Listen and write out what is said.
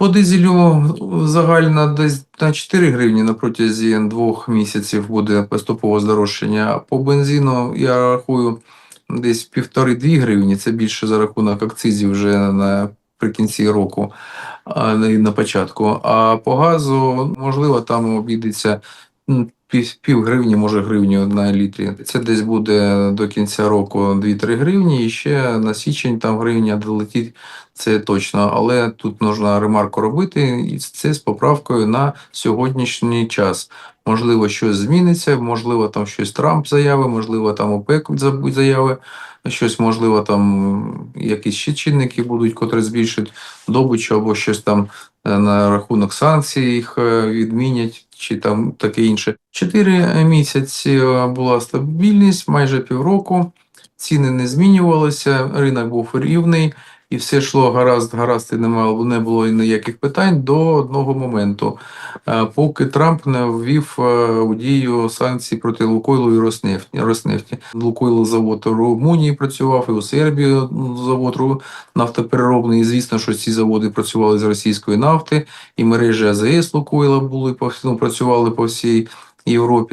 По дизелю загально десь на 4 гривні на протязі двох місяців буде поступове здорожчання. По бензину я рахую десь півтори-дві гривні. Це більше за рахунок акцизів вже наприкінці року, а не на початку. А по газу, можливо, там обійдеться пів, гривні, може гривню на літрі. Це десь буде до кінця року 2-3 гривні, і ще на січень там гривня долетить, це точно. Але тут потрібно ремарку робити, і це з поправкою на сьогоднішній час. Можливо, щось зміниться, можливо, там щось Трамп заяви, можливо, там ОПЕК заяви, щось, можливо, там якісь ще чинники будуть, котрі збільшать добичу або щось там е, на рахунок санкцій їх е, відмінять, чи там таке інше. Чотири місяці е, була стабільність, майже півроку. Ціни не змінювалися, ринок був рівний, і все йшло гаразд, гаразд, і не було ніяких питань до одного моменту. Е, Поки Трамп не ввів е, у дію санкції проти Лукойлу і Роснефті. Роснефті. Лукойл завод у Румунії працював, і у Сербії ну, завод нафтопереробний. І звісно, що ці заводи працювали з російської нафти, і мережі АЗС Лукойла були по всьому, працювали по всій Європі.